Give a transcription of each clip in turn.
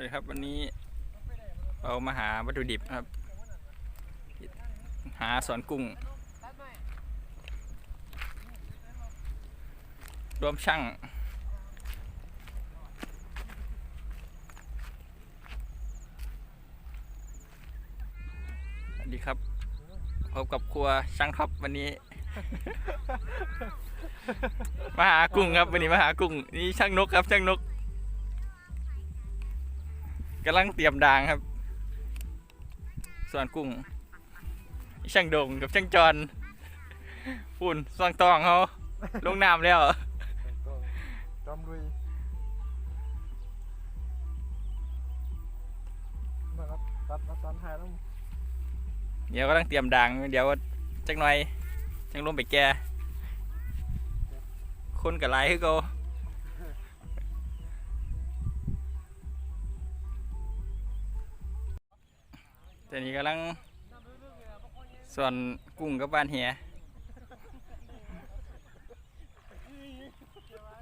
วัสดีครับวันนี้เรามาหาวัตถุดิบครับ หาสอนกุ้ง รวมช่าง สวัสดีครับ พบกับครัวช่างท็อปวันนี้ มาหากุ้งครับวันนี้มาหากุ้ง นี่ช่างนกครับช่างนก กำลังเตรียมดางครับ ส่วนกุ้งนี่ช่างโดงกับช่างจอนปุ่นส่องตองเขาลงน้ำแล้วจอมลุยมาครับตัดตัดตันหายแล้วเดี๋ยวกำลังเตรียมดัง เดี๋ยวจักหน่อย จังลงไปแก่คนกับไรคือเขา แต่นี้กำลังส่วนกุ้งกับบ้านเฮีย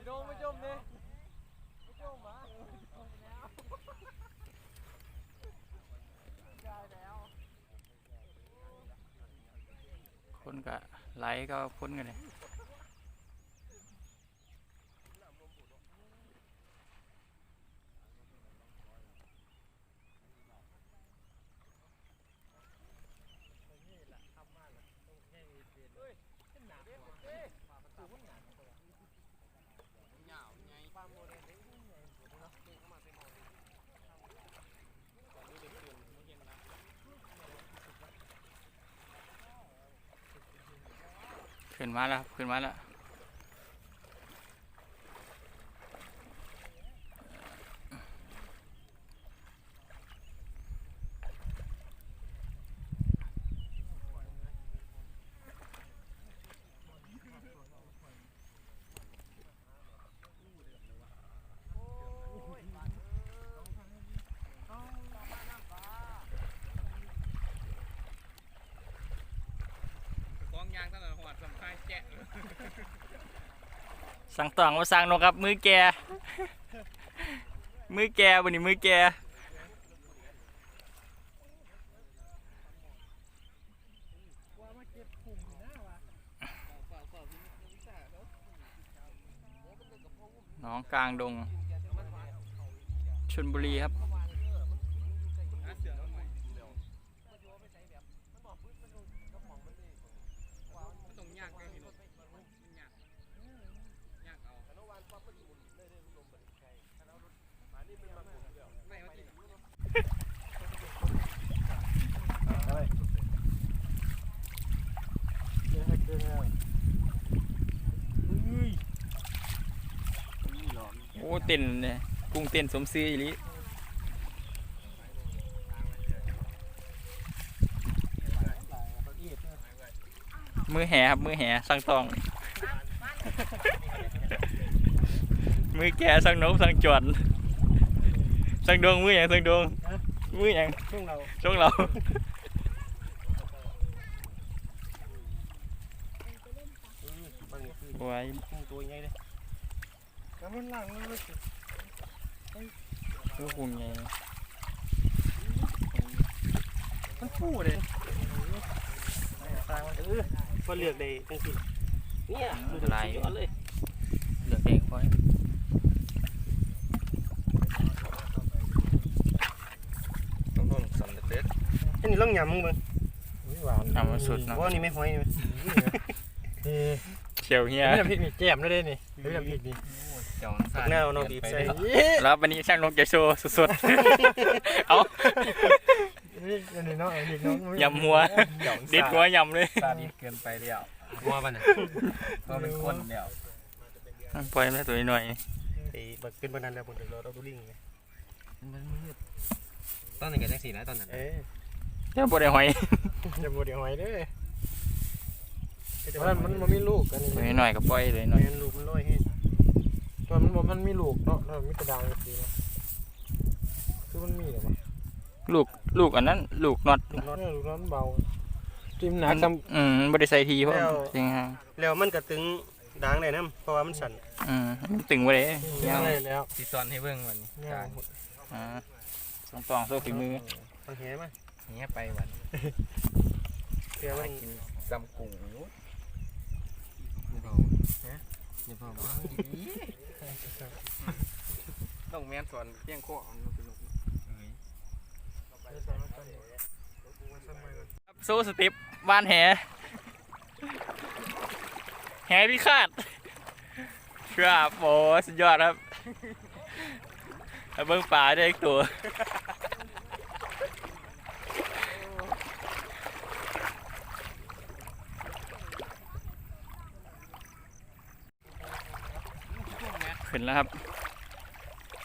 โดนไม่จมเนี่ยคนกับไรก็คนกันเลย ขึ้นมาแล้วครับขึ้นมาแล้ว กองยางตั้งแต่หัว สั่งตองมาสั่งนกครับ มือแก มือแกวันนี้มือแกน้องกลางดงชนบุรีครับ ตรงยากไงพี่นุ๊กมันยากยากเอาไม่ว่าที่ อะไรเจ๊เจ๊เจ๊ โอ้เต้นเนี่ยกุ้งเต้นสมซื้ออีหลิมือแห่ครับมือแห่สั่งตอง มือแกสั่งนกสั่งจวนสั่งดวงมืออย่างสั่งดวงมืออย่างช่วงเราช่วงเราบางทีไว้กุ้งตัวใหญ่เลยกำลังล่างมันเลยลูกกุ้งไงมันฟูเลยตางมันเออก็เลือกได้จังสิเนี่ยลายยอดเลยเหลืองแดงพอย ต้องต้องสำเร็จ อันนี้ ล่องยำมึงมึงหวานทำมาสุดเนาะว่านี่ไม่ห้อยนี่เออเชียวเฮียนี่น้ำพริกนี่แจ่มด้วยเด้นี่ดูน้ำพริกนี่เจ้าผักหน้าเอาน้องบีบใส่แล้ววันนี้ช่างนกจะโชว์สุดๆ เอานี่อันนี้เนาะอันนี้เนาะยำหัวเด็ดหัวยำเลยซาดิสเกินไปแล้วหัวมันน่ะก็เป็นคนเดียวปล่อยมาตัวหน่อยไอ้บักเป็นบันนั้นแล้วบนเดือดเราดูลิงไงมันมืดตอนนี้กันจังสี่นะตอนนั้นเอ๊ะเจ้าบ่ได้หอยจะบ่เดี๋ยวหอยเด้อแต่ว่ามันมันมีลูกอันนี้ตัวหน่อยก็ปล่อยเลยหหน่อยลูกมันลอยให้ตัวมันบ่มันมีลูกเนาะแล้วมีกระดางสีเนาะคือมันมีเหรอวะลูกลูกอันนั้น ลูกน็อตลูกน้อยลูกน้อยมันเบาจิ้มหนามันคอืมบ่ได้ใส่ทีเพราะแล้วจริงฮะำแล้วมันก็ตึงด่างได้นํเพราะว่ามันสั่นอืมมันตึงไว้เลยยังไงแล้วสีซอนให้เบิ่งวันนี้เนี่ยอ่าสองตองโซ่ฝีมือฟังแหมา เงี้ยไปวันเพื่อมันกินจำกุ้งอยู่นี่เปล่าฮะนี่เปล่าต้องแม่นสอนเพียงข้อเอาเป็นลูกโซ่สติปบ้านแห แหพิฆาตครับโอ้สุดยอดครับเอาเบิ้งป่าได้อีกตัว ขึ้นแล้วครับ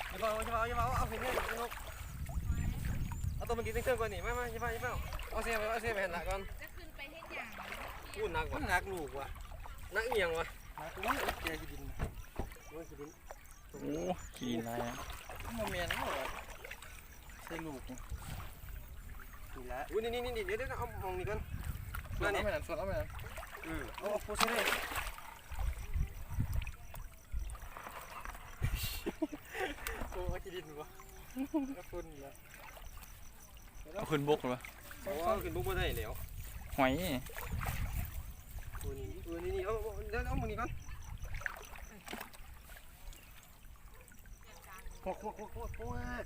อย่าเบาอย่าเบาอย่าเบาเอาขึ้นเลยพี่นกเอาตัวมันกินเครื่องก่อนนี่มามาอย่าเบาอย่าเบาเอาเสียไปเอาเสียไปหันหลังก่อนจะขึ้นไปเฮ็ดหยังพูดหนักว่ะหนักลูกว่ะหนักเอียงว่ะหนักลูกแกจะดินมันจะดินโอ้ขี้ดินอะไรอะมันเมียนเหรอใช่ลูกนี่ละอุ้ยนี่นี่นี่เดี๋ยวเดี๋ยวเอามองนี่ก่อนส่วนเอาไปนั่นส่วนเอาไปนั่นอืมเอาโพสต์เลยโอ้ยกิน ดินวะกระฟุนแล้วเอาขึ้นบกเหรอโอ้ยขึ้นบุกบ่ได้แล้วหอยตัวนี้ตัวนี้นี่เอาเอาเดี๋ยวเอามือนี่ก่อนโคกโคกโคกโคกโคก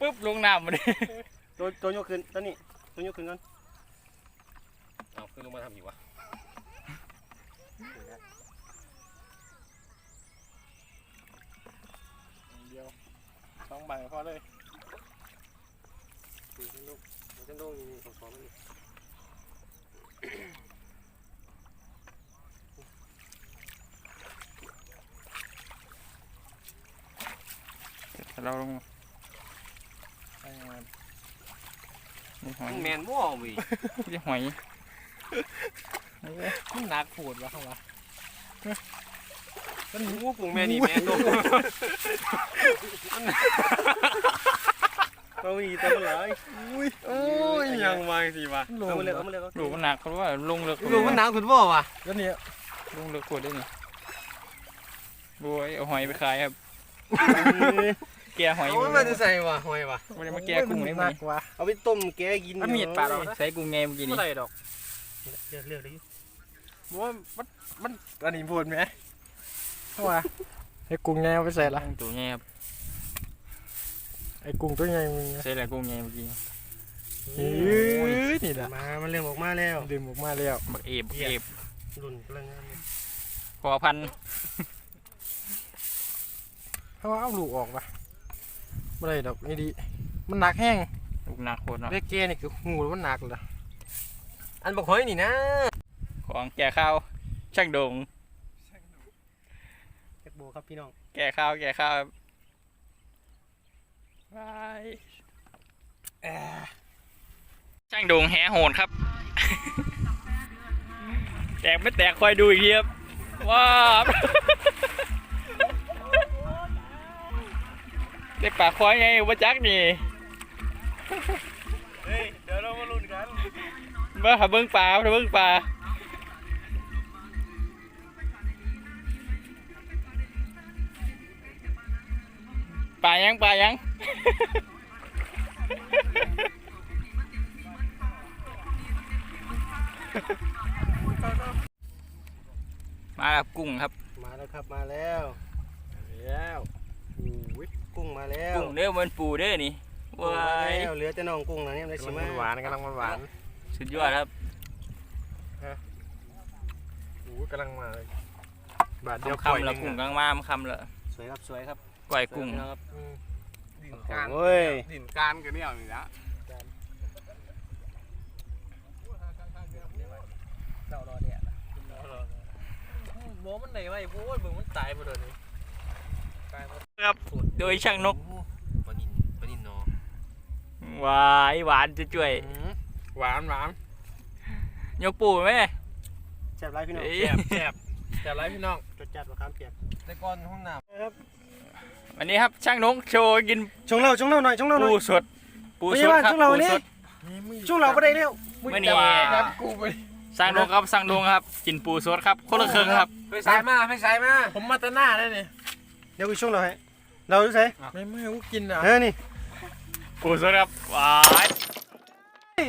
ปุ๊บลงน้ำมาดิตัวตัวยกขึ้นตัวนี้ตัวยกขึ้นก่อนเอาคือลงมาทำอีกวะ สองใบพอเลยนี่ฉันลงฉันลงนี่นี่ของสองนี่แต่เราลงไปมานี่หอยแมนมั่ววินี่หอยมันหนักโผดวะเข้ามา มันหมูปุ่งแม่นี่แม่นกเอาอีตัวมันหลายอุ้ยโอ้ยยังมาสิวะเอามาเลยเอามาเลยลูกมันหนักเพราะว่าลงเลือกลูกมันหนักขึ้นบ่วะแล้วเนี่ยลงเลือกขวดได้นี่บวยเอาหอยไปขายครับแกะหอยเอามันมาจะใส่วะหอยวะไม่ได้มาแกะกุ้งได้ไหมวะเอาไปต้มแกกินถ้ามีดปลาเราใส่กุ้งไงเมื่อกี้นี่เมื่อไรดอกเลือกเลือกเลยบอกว่ามันมันอันนี้โผดไหม เข้ามาไอ้กุ้งไงเอาไปใส่ละตัวไงครับไอ้กุ้งตัวใหญ่มึงใส่อะไรกุ้งไงเมื่อกี้เฮ้ยนี่แหละมามันเริ่มออกมาแล้วดึงออกมาแล้วบักเอฟบักเอฟรุ่นกำลังงามพอพันเพราะว่าเอาลูกออกปะไม่ได้ดอกนี่ดีมันหนักแห้งลูกหนักโคตรเนาะเล็กเกนี่คือหูมันหนักเลยอันบอกหอยนี่นะ ของแก่ข้าวช่างโดงแก โบครับพี่น้อง แก่ข้าวแก่ข้าวครับบายเอ่อช่างโดงแหโหดครับ แตกไม่แตกคอยดูอีกทีครับ ว้าวได้ปากคอยไงวะจักนี่เฮ้ย เดี๋ยวเรามาลุ้นกันมาหาเบิ้งปลาหาเบิ้งปลา ปลายังปลายังมากับกุ้งครับ มาแล้วครับมาแล้วแล้วอุ้ยกุ้งมาแล้วกุ้งเด้อมันปูเด้อนี่กุ้งว้ามายแล้วเหลือแต่น้องกุ้งนะเนี่ยได้กำชิลังมามันหวานกำลังมันหวานสุดยอดครับโอ้กำลังมาเลยบาทเดียวคำละกุ้งกลางมามคำละสวยครับสวยครับ ก่อยกุ้งสวยพี่น้อครับดินการโอ้ย ดินการกันเนี่ยนี่นะเจ้ารอเดียโบมันไหนไว้โว้ยเบิ่งมันตายไปเลยครับโดยช่างนกปนินปนินนอหวายหวานจะจ่วยหวานหวานยกปูไหมแซ่บไรพี่น้องเอ้ยแซ่บแซ่บแซ่บไรพี่น้องจดจัดว่าข้ามเปียกแต่ก่อนห้องน้ วันนี้ครับช่างนกโชว์กินชงเราชงเราหน่อยชงเราหน่ปูอยสด ปูไม่สใช่ดว่าครับช่วงเราปูเนี่ยสด ชงเราไม่ได้เร็วไม่นี่ำรับกูไปสร้างนกครับสร้างนกครับ กินปูสดครับคนละเครื่องครับชไปใส่มาไปใส่มาผมมาแตหน้าได้นี่เดี๋ยวกูช่วงเราให้เราดูใส่ไม่ไม่ให้กูกินอะเออนี่ปูสำหรับหวายไอ้